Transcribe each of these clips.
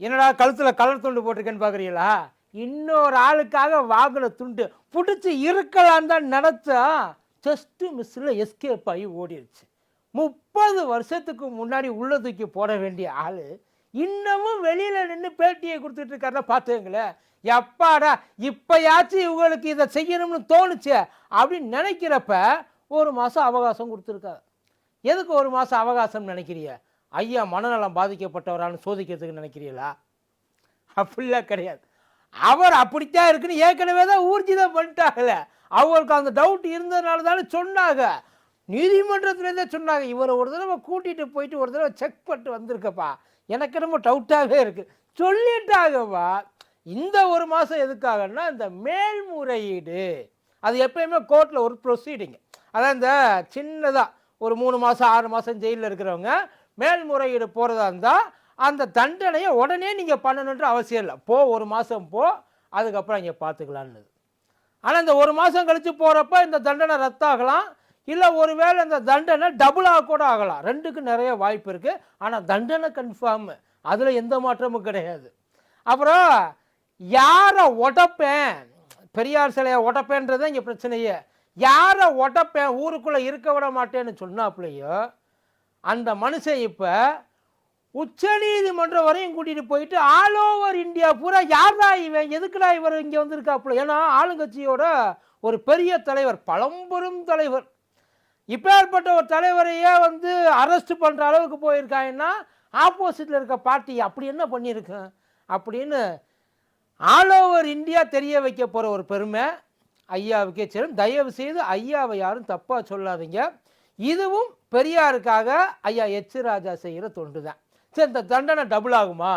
என்னடா கழுத்தில் கலர் துண்டு போட்டிருக்கேன்னு பார்க்குறீங்களா இன்னொரு ஆளுக்காக வாங்கின துண்டு பிடிச்சி இருக்கலான்னு தான் நினச்சா ஜஸ்ட்டு மிஸ்ஸில் எஸ்கேப் ஆகி ஓடிடுச்சு முப்பது வருஷத்துக்கு முன்னாடி உள்ள தூக்கி போட வேண்டிய ஆள் இன்னமும் வெளியில் நின்று பேட்டியை கொடுத்துட்டு இருக்காருல பார்த்துங்களேன் எப்பாடா இப்போயாச்சும் இவங்களுக்கு இதை செய்யணும்னு தோணுச்சே அப்படின்னு நினைக்கிறப்ப ஒரு மாதம் அவகாசம் கொடுத்துருக்காரு. எதுக்கு ஒரு மாதம் அவகாசம் நினைக்கிறீங்க? ஐயா மனநலம் பாதிக்கப்பட்டவரான்னு சோதிக்கிறதுக்கு நினைக்கிறீங்களா? அப்படிலாம் கிடையாது. அவர் அப்படித்தான் இருக்குன்னு ஏற்கனவே தான் ஊர்ஜிதம் பண்ணிட்டாங்கல்ல. அவங்களுக்கு அந்த டவுட் இருந்ததுனால தானே சொன்னாங்க. நீதிமன்றத்துலேருந்தே சொன்னாங்க. இவரை ஒரு தடவை கூட்டிகிட்டு போயிட்டு ஒரு தடவை செக் பண்ணிட்டு வந்திருக்கப்பா. எனக்கு ரொம்ப டவுட்டாகவே இருக்குது சொல்லிட்டாங்கப்பா. இந்த ஒரு மாதம் எதுக்காகன்னா இந்த மேல்முறையீடு. அது எப்பயுமே கோர்ட்டில் ஒரு ப்ரொசீடிங் அதான் இந்த சின்னதாக ஒரு மூணு மாதம் ஆறு மாதம் ஜெயிலில் இருக்கிறவங்க மேல்முறையீடு போகிறதா இருந்தால் அந்த தண்டனையை உடனே நீங்கள் பண்ணணுன்ற அவசியம் இல்லை. போ ஒரு மாதம் போ அதுக்கப்புறம் இங்கே பார்த்துக்கலான்னு ஆனால் இந்த ஒரு மாதம் கழித்து போகிறப்ப இந்த தண்டனை ரத்தாகலாம். இல்லை ஒருவேளை இந்த தண்டனை டபுளாக கூட ஆகலாம். ரெண்டுக்கு நிறைய வாய்ப்பு இருக்குது ஆனால் தண்டனை கன்ஃபார்மு அதில் எந்த மாற்றமும் கிடையாது. அப்புறம் யாரை உடப்பேன்? பெரியார் சிலையை உடப்பேன்றது இங்கே பிரச்சனையே. யாரை உடப்பேன்? ஊருக்குள்ளே இருக்க விட மாட்டேன்னு சொன்னாப்புலையோ அந்த மனுஷன் இப்போ உச்சநீதிமன்றம் வரையும் கூட்டிகிட்டு போயிட்டு ஆல் ஓவர் இந்தியா பூரா யார்டா இவன்? எதுக்குடா இவர் இங்கே வந்திருக்காப்புல? ஏன்னா ஆளுங்கட்சியோட ஒரு பெரிய தலைவர் பழம்பெரும் தலைவர். இப்பேற்பட்ட ஒரு தலைவரையே வந்து அரெஸ்ட் பண்ணுற அளவுக்கு போயிருக்காங்கன்னா ஆப்போசிட்டில் இருக்க பார்ட்டி அப்படி என்ன பண்ணியிருக்கேன் அப்படின்னு ஆல் ஓவர் இந்தியா தெரிய வைக்க போகிற ஒரு பெருமை. ஐயாவுக்கே சேரும். தயவு செய்து ஐயாவை யாரும் தப்பாக சொல்லாதீங்க. இதுவும் பெரியாருக்காக ஐயா எச் ராஜா செய்கிற தொண்டு தான் சரி இந்த தண்டனை டபுள் ஆகுமா?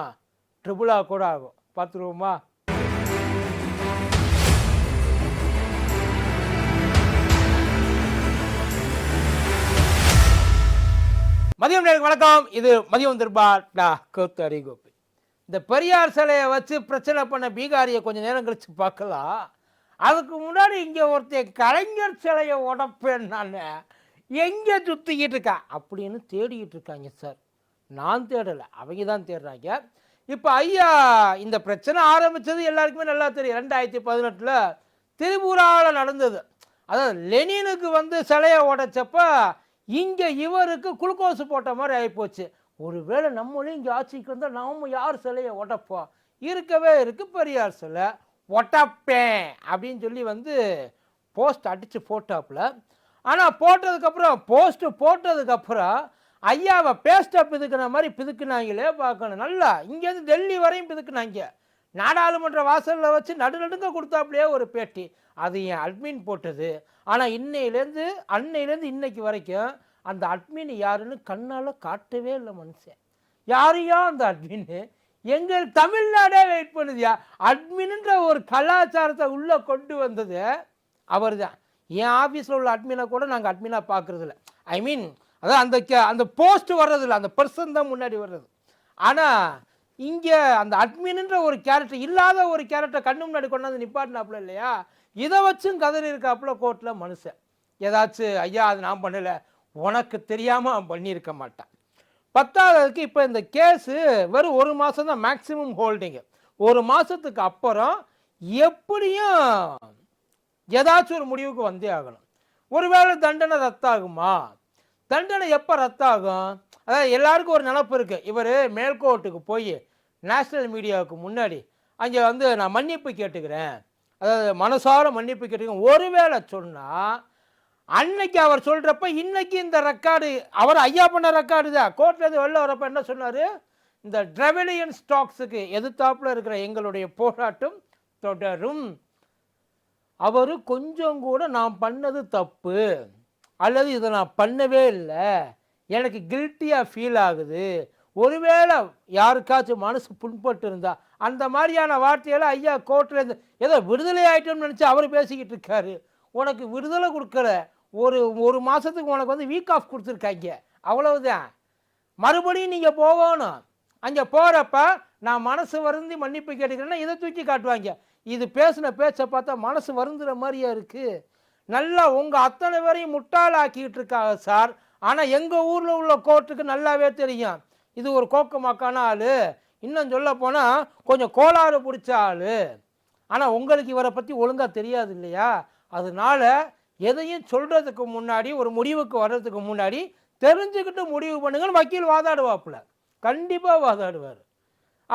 ட்ரிபிளாக கூட ஆகும். பார்த்துருவோமா? மதியம் நேருக்கு வணக்கம். இது மதியம் திருப்பா டா கோத்தரி கோபி. இந்த பெரியார் சிலையை வச்சு பிரச்சனை பண்ண பீகாரியை கொஞ்சம் நேரம் கழிச்சு பார்க்கலாம். அதுக்கு முன்னாடி இங்கே ஒருத்தன் கலைஞர் சிலையை உடப்பேன் நான். எங்கே சுற்றிக்கிட்டு இருக்கா அப்படின்னு தேடிக்கிட்டு இருக்காங்க சார் நான் தேடலை. அவங்க தான் தேடுறாங்க. இப்போ ஐயா இந்த பிரச்சனை ஆரம்பித்தது எல்லாருக்குமே நல்லா தெரியும். ரெண்டாயிரத்தி பதினெட்டில் திரிபுராவில் நடந்தது. அதாவது லெனினுக்கு வந்து சிலையை உடைச்சப்ப இங்கே இவருக்கு குளுக்கோஸ் போட்ட மாதிரி ஆகிப்போச்சு ஒருவேளை நம்மளும் இங்கே ஆட்சிக்கு வந்தால் நாம் யார் சிலையை உடைப்போம்? இருக்கவே இருக்கு பெரியார் சிலை. ஒட்டப்பேன் அப்படின்னு சொல்லி வந்து போஸ்ட் அடித்து போட்டாப்புல. ஆனால் போட்டதுக்கப்புறம் போஸ்ட்டு போட்டதுக்கப்புறம் ஐயாவை பேஸ்ட்டை பிதுக்கின மாதிரி பிதுக்குனாங்களே பார்க்கணும். நல்லா இங்கேருந்து டெல்லி வரையும் பிதுக்குனாங்க. நாடாளுமன்ற வாசலில் வச்சு நடுநடுங்க கொடுத்தாப்புலையே ஒரு பேட்டி. அது என் அட்மின் போட்டது. ஆனால் இன்னையிலேருந்து அன்னையிலேருந்து இன்னைக்கு வரைக்கும் அந்த அட்மின் யாருன்னு கண்ணால் காட்டவே இல்லை மனுஷன். யாரையா அந்த அட்மின் எங்கள் தமிழ்நாடே வெயிட் பண்ணுதியா? அட்மின்ன்ற ஒரு கலாச்சாரத்தை உள்ளே கொண்டு வந்தது அவர் தான் என் ஆஃபீஸில் உள்ள அட்மினை கூட நாங்கள் அட்மினாக பார்க்குறதில்ல ஐ மீன் அதான் அந்த கே- அந்த போஸ்ட் வர்றதில்ல அந்த பர்சன் தான் முன்னாடி வர்றது. ஆனால் இங்கே அந்த அட்மின்ன்ற ஒரு கேரக்டர் இல்லாத ஒரு கேரக்டர் கண்ணு முன்னாடி கொண்டாந்து நிப்பாட்டினாப்புல இல்லையா? இதை வச்சும் கதறி இருக்காப்புல கோர்ட்டில் மனுஷன். ஏதாச்சும் ஐயா அது நான் பண்ணலை. உனக்கு தெரியாமல் அவன் பண்ணியிருக்க மாட்டான். பத்தாவதுக்கு இப்போ இந்த கேஸு வெறும் ஒரு மாதம் தான் மேக்ஸிமம் ஹோல்டிங்கு ஒரு மாதத்துக்கு அப்புறம் எப்படியும் ஏதாச்சும் ஒரு முடிவுக்கு வந்தே ஆகணும். ஒருவேளை தண்டனை ரத்தாகுமா? தண்டனை எப்போ ரத்தாகும்? அதாவது எல்லாருக்கும் ஒரு நினப்பு இருக்குது இவர் மேல்கோட்டுக்கு போய் நேஷ்னல் மீடியாவுக்கு முன்னாடி அங்கே வந்து நான் மன்னிப்பு கேட்டுக்கிறேன். அதாவது மனசார மன்னிப்பு கேட்டுக்கிறேன். ஒருவேளை சொன்னால் அன்னைக்கு அவர் சொல்கிறப்ப இன்னைக்கு இந்த ரெக்கார்டு அவர் ஐயா பண்ண ரெக்கார்டு தான். கோர்ட்லேருந்து வெளில வரப்ப என்ன சொன்னார்? இந்த டிராவிலியன் ஸ்டாக்ஸுக்கு எதிர்த்தாப்புல இருக்கிற எங்களுடைய போராட்டம் தொடரும். அவர் கொஞ்சம் கூட நான் பண்ணது தப்பு அல்லது இதை நான் பண்ணவே இல்லை எனக்கு கில்ட்டியாக ஃபீல் ஆகுது. ஒருவேளை யாருக்காச்சும் மனசு புண்பட்டு இருந்தா அந்த மாதிரியான வார்த்தையெல்லாம் ஐயா கோர்ட்டில் இருந்து ஏதோ விடுதலை ஆயிட்டோம்னு நினச்சி அவர் பேசிக்கிட்டு இருக்காரு. உனக்கு விடுதலை கொடுக்கல. ஒரு ஒரு மாதத்துக்கு உனக்கு வந்து வீக் ஆஃப் கொடுத்துருக்காங்க. அவ்வளவுதான். மறுபடியும் நீங்கள் போகணும். அங்கே போகிறப்ப நான் மனசு வருந்தி மன்னிப்பு கேட்டுக்கிறேன்னா இதை தூக்கி காட்டுவாங்க. இது பேசின பேச்சை பார்த்தா மனசு வருந்துற மாதிரியா இருக்குது நல்லா உங்கள் அத்தனை பேரையும் முட்டாளாக்கிட்டு இருக்காங்க சார். ஆனால் எங்கள் ஊரில் உள்ள கோர்ட்டுக்கு நல்லாவே தெரியும். இது ஒரு கோக்கமாக்கான ஆள். இன்னும் சொல்ல போனால் கொஞ்சம் கோளாறு பிடிச்ச ஆள். ஆனால் உங்களுக்கு இவரை பற்றி ஒழுங்காக தெரியாது இல்லையா? அதனால எதையும் சொல்கிறதுக்கு முன்னாடி ஒரு முடிவுக்கு வர்றதுக்கு முன்னாடி தெரிஞ்சுக்கிட்டு முடிவு பண்ணுங்கன்னு வக்கீல் வாதாடுவாப்புல. கண்டிப்பாக வாதாடுவார்.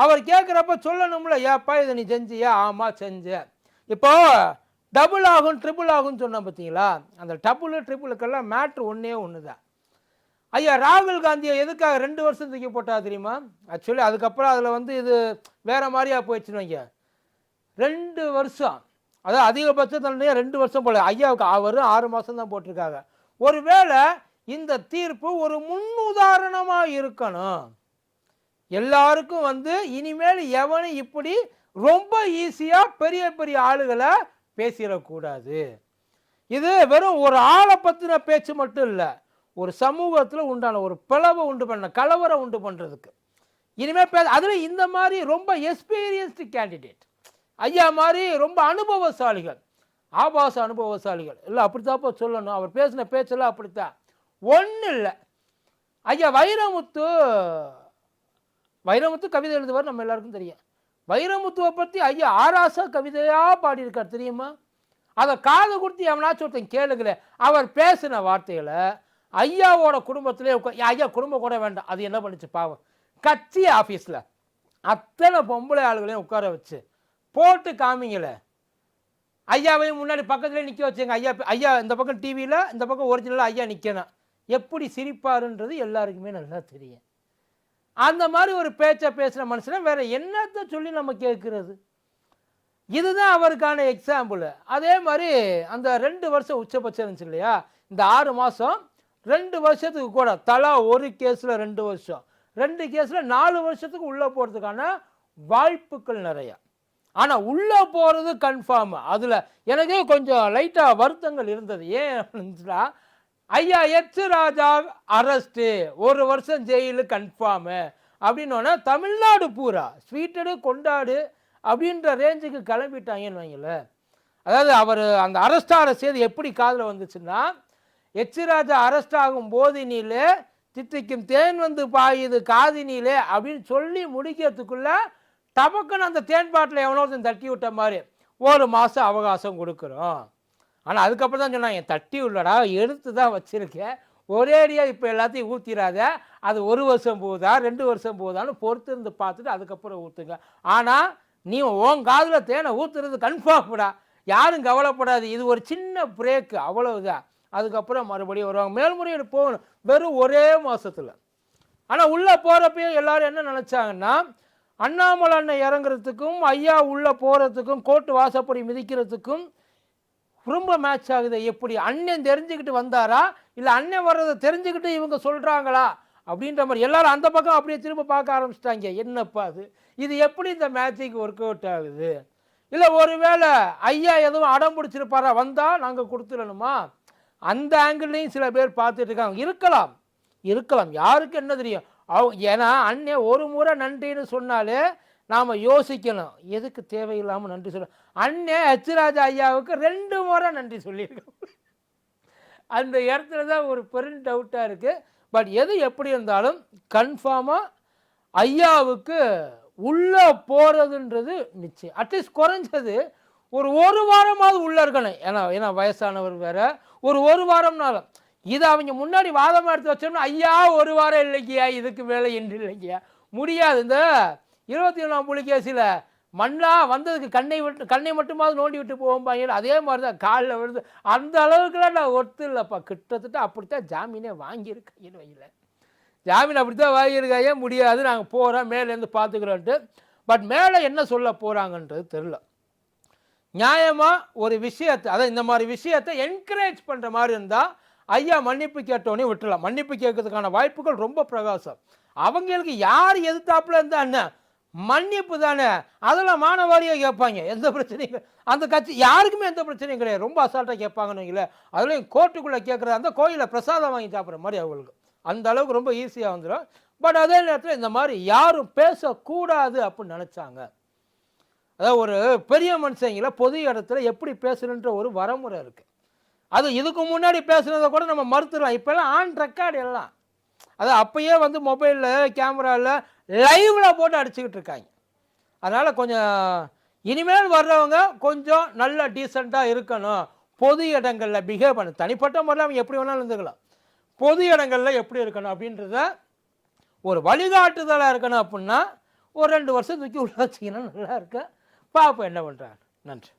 அவர் கேட்குறப்ப சொல்லணும்ல ஏப்பா இதை நீ செஞ்சியா? ஆமாம் செஞ்சேன். இப்போ டபுள் ஆகும் ட்ரிபிள் ஆகும்னு சொன்னேன் பார்த்தீங்களா அந்த டபுள் ட்ரிபிளுக்கெல்லாம் மேட்ரு ஒன்றே ஒன்று தான் ஐயா ராகுல் காந்தியை எதுக்காக ரெண்டு வருஷம் தூக்கி போட்டா தெரியுமா? ஆக்சுவலி அதுக்கப்புறம் அதில் வந்து இது வேறு மாதிரியா போயிடுச்சுன்னு வைங்க. ரெண்டு வருஷம். அதாவது அதிகபட்ச தண்டனையாக ரெண்டு வருஷம் போல. ஐயாவுக்கு அவர் ஆறு மாதம் தான் போட்டிருக்காங்க. ஒருவேளை இந்த தீர்ப்பு ஒரு முன்னுதாரணமாக இருக்கணும். எல்லாருக்கும் வந்து இனிமேல் எவனும் இப்படி ரொம்ப ஈஸியாக பெரிய பெரிய ஆளுகளை பேசிடக்கூடாது. இது வெறும் ஒரு ஆளை பற்றின பேச்சு மட்டும் இல்லை ஒரு சமூகத்தில் உண்டான ஒரு பிளவை உண்டு பண்ண கலவரம் உண்டு பண்ணுறதுக்கு இனிமேல் பே அதில் இந்த மாதிரி ரொம்ப எக்ஸ்பீரியன்ஸ்டு கேண்டிடேட் ஐயா மாதிரி ரொம்ப அனுபவசாலிகள் ஆபாச அனுபவசாலிகள். இல்லை அப்படித்தாப்பா சொல்லணும். அவர் பேசின பேச்செல்லாம் அப்படித்தான். ஒன்றும் இல்லை ஐயா வைரமுத்து வைரமுத்து கவிதை எழுதுவார் நம்ம எல்லாருக்கும் தெரியும். வைரமுத்துவை பற்றி ஐயா ஆராசா கவிதையாக பாடியிருக்கார் தெரியுமா? அதை காது கொடுத்து எவனாச்சும் ஒருத்தன் கேளுங்களேன் அவர் பேசின வார்த்தைகளை ஐயாவோட குடும்பத்திலே உட்கா ஐயா குடும்பம் கூட வேண்டாம் அது என்ன பண்ணுச்சு பாவம். கட்சி ஆஃபீஸில் அத்தனை பொம்பளை ஆளுகளையும் உட்கார வச்சு போட்டு காமிங்களே ஐயாவையும் முன்னாடி பக்கத்துலேயே நிற்க வச்சுங்க ஐயா ஐயா இந்த பக்கம் டிவியில் இந்த பக்கம் ஒரிஜினலாக ஐயா நிற்கணும் எப்படி சிரிப்பாருன்றது எல்லாருக்குமே நல்லா தெரியும். அந்த மாதிரி ஒரு பேச்சை பேசுகிற மனுஷனை வேறு என்னத்தை சொல்லி நம்ம கேட்குறது? இதுதான் அவருக்கான எக்ஸாம்பிள் அதே மாதிரி அந்த ரெண்டு வருஷம் உச்சபட்சம் இருந்துச்சு இல்லையா? இந்த ஆறு மாதம் ரெண்டு வருஷத்துக்கு கூட தலா ஒரு கேஸில் ரெண்டு வருஷம். ரெண்டு கேஸில் நாலு வருஷத்துக்கு உள்ளே போகிறதுக்கான வாய்ப்புகள் நிறையா. ஆனால் உள்ளே போகிறது கன்ஃபார்ம் அதில் எனக்கே கொஞ்சம் லைட்டாக வருத்தங்கள் இருந்தது. ஏன் அப்படின்னா ஐயா எச் ராஜா அரெஸ்ட்டு. ஒரு வருஷம் ஜெயிலு கன்ஃபார்மு அப்படின்னோடனே தமிழ்நாடு பூரா ஸ்வீட்டடு கொண்டாடு அப்படின்ற ரேஞ்சுக்கு கிளம்பிட்டாங்கன்னு வைங்களேன். அதாவது அவர் அந்த அரெஸ்ட் ஆகிற செய்தி எப்படி காதில் வந்துச்சுன்னா எச்சிராஜா அரஸ்ட் அரெஸ்ட் ஆகும் போதினிலே தித்திக்கும் தேன் வந்து பாயுது காதினிலே அப்படின்னு சொல்லி முடிக்கிறதுக்குள்ள டபக்குன்னு அந்த தேன் பாட்டில் எவனோ ஒருத்தன் தட்டி விட்ட மாதிரி ஒரு மாதம் அவகாசம் கொடுக்குறோம். ஆனால் அதுக்கப்புறம் தான் சொன்னாங்க தட்டி உள்ளடா எடுத்து தான் வச்சுருக்கேன் ஒரேடியாக இப்போ எல்லாத்தையும் ஊற்றிடாத அது ஒரு வருஷம் போகுதா ரெண்டு வருஷம் போகுதான்னு பொறுத்து இருந்து பார்த்துட்டு அதுக்கப்புறம் ஊற்றுங்க ஆனால் நீ உன் காதில் தேனை ஊற்றுறது கன்ஃபார்ம்டா யாரும் கவலைப்படாது. இது ஒரு சின்ன பிரேக்கு அவ்வளவுதான். அதுக்கப்புறம் மறுபடியும் வருவாங்க. மேல்முறையீடு போகணும். வெறும் ஒரே மாதத்தில் ஆனால் உள்ளே போகிறப்பையும் எல்லாரும் என்ன நினச்சாங்கன்னா அண்ணாமலை அண்ணன் இறங்குறதுக்கும் ஐயா உள்ளே போகிறதுக்கும் கோர்ட்டு வாசப்படி மிதிக்கிறதுக்கும் ரொம்ப மேட்ச் ஆகுது. எப்படி அண்ணன் தெரிஞ்சுக்கிட்டு வந்தாரா? இல்லை அண்ணன் வர்றதை தெரிஞ்சுக்கிட்டு இவங்க சொல்கிறாங்களா அப்படின்ற மாதிரி எல்லாரும் அந்த பக்கம் அப்படியே திரும்ப பார்க்க ஆரம்பிச்சிட்டாங்க. என்னப்பா அது? இது எப்படி இந்த மேட்சுக்கு ஒர்க் அவுட் ஆகுது? இல்லை ஒருவேளை ஐயா எதுவும் அடம் பிடிச்சிருப்பாரா? வந்தால் நாங்கள் கொடுத்துடணுமா? அந்த ஆங்கிள்லையும் சில பேர் பார்த்துட்டு இருக்காங்க. இருக்கலாம். இருக்கலாம். யாருக்கு என்ன தெரியும்? அவங்க ஏன்னா அண்ணே ஒரு முறை நன்றின்னு சொன்னாலே நாம் யோசிக்கணும். எதுக்கு தேவையில்லாமல் நன்றி சொல்ல அண்ணே அச்சுராஜா ஐயாவுக்கு ரெண்டு முறை நன்றி சொல்லியிருக்கோம். அந்த இடத்துல தான் ஒரு பெரும் டவுட்டாக இருக்குது பட் எது எப்படி இருந்தாலும் கன்ஃபார்மாக ஐயாவுக்கு உள்ளே போகிறதுன்றது நிச்சயம். அட்லீஸ்ட் குறைஞ்சது ஒரு ஒரு வாரமாவது உள்ளே இருக்கணும். ஏன்னா ஏன்னா வயசானவர் வேறு. ஒரு ஒரு வாரம்னாலும். இதை அவங்க முன்னாடி வாதமாக எடுத்து வச்சோம்னா ஐயா ஒரு வாரம் இல்லைங்கய்யா இதுக்கு மேலே என்று இல்லைங்கய்யா. முடியாது. இந்த இருபத்தி ஒன்றாம் புலிகேசியில் மண்ணா வந்ததுக்கு கண்ணை விட்டு கண்ணை மட்டுமாவது நோண்டி விட்டு போகும்பாங்க அதே மாதிரி தான் காலில் விழுது அந்த அளவுக்குலாம் நான் ஒத்து இல்லைப்பா. கிட்டத்தட்ட அப்படித்தான் ஜாமீனே வாங்கியிருக்கேன் வையில். ஜாமீன் அப்படித்தான் வாங்கியிருக்காங்க முடியாது. நாங்கள் போகிறோம் மேலேருந்து பார்த்துக்குறோன்ட்டு பட் மேலே என்ன சொல்ல போகிறாங்கன்றது தெரில நியாயமாக ஒரு விஷயத்தை அதாவது இந்த மாதிரி விஷயத்தை என்கரேஜ் பண்ணுற மாதிரி இருந்தால் ஐயா மன்னிப்பு கேட்டோன்னே விட்டுலாம் மன்னிப்பு கேட்கறதுக்கான வாய்ப்புகள் ரொம்ப பிரகாசம். அவங்களுக்கு யார் எதிர்த்தாப்புல இருந்தா என்ன? மன்னிப்பு தானே? அதெல்லாம் மானவாரியாக கேட்பாங்க. எந்த பிரச்சனையும் அந்த கட்சி யாருக்குமே எந்த பிரச்சனையும் கிடையாது. ரொம்ப அசால்ட்டாக கேட்பாங்கன்னு வைங்களேன். அதுலேயும் கோர்ட்டுக்குள்ளே கேட்குறது அந்த கோயிலில் பிரசாதம் வாங்கி சாப்பிட்ற மாதிரி அவங்களுக்கு. அந்த அளவுக்கு ரொம்ப ஈஸியாக வந்துடும் பட் அதே நேரத்தில் இந்த மாதிரி யாரும் பேசக்கூடாது அப்படின்னு நினச்சாங்க. அதாவது ஒரு பெரிய மனுஷங்கள பொது இடத்துல எப்படி பேசணுன்ற ஒரு வரமுறை இருக்குது அது இதுக்கு முன்னாடி பேசுனதை கூட நம்ம மறுத்துடலாம். இப்போல்லாம் ஆன் ரெக்கார்டு எல்லாம். அது அப்பயே வந்து மொபைலில் கேமராவில் லைவில் போட்டு அடிச்சுக்கிட்டு இருக்காங்க. அதனால் கொஞ்சம் இனிமேல் வர்றவங்க கொஞ்சம் நல்ல டீசெண்டாக இருக்கணும். பொது இடங்களில் பிஹேவ் பண்ண. தனிப்பட்ட முறையில் அவங்க எப்படி வேணாலும் இருந்துக்கலாம். பொது இடங்களில் எப்படி இருக்கணும் அப்படின்றத ஒரு வழிகாட்டுதலாக இருக்கணும் அப்படின்னா ஒரு ரெண்டு வருஷம் தூக்கி உள்ள வச்சிங்கன்னா நல்லா இருக்கு. பார்ப்போம் என்ன பண்ணுறாங்க நன்றி.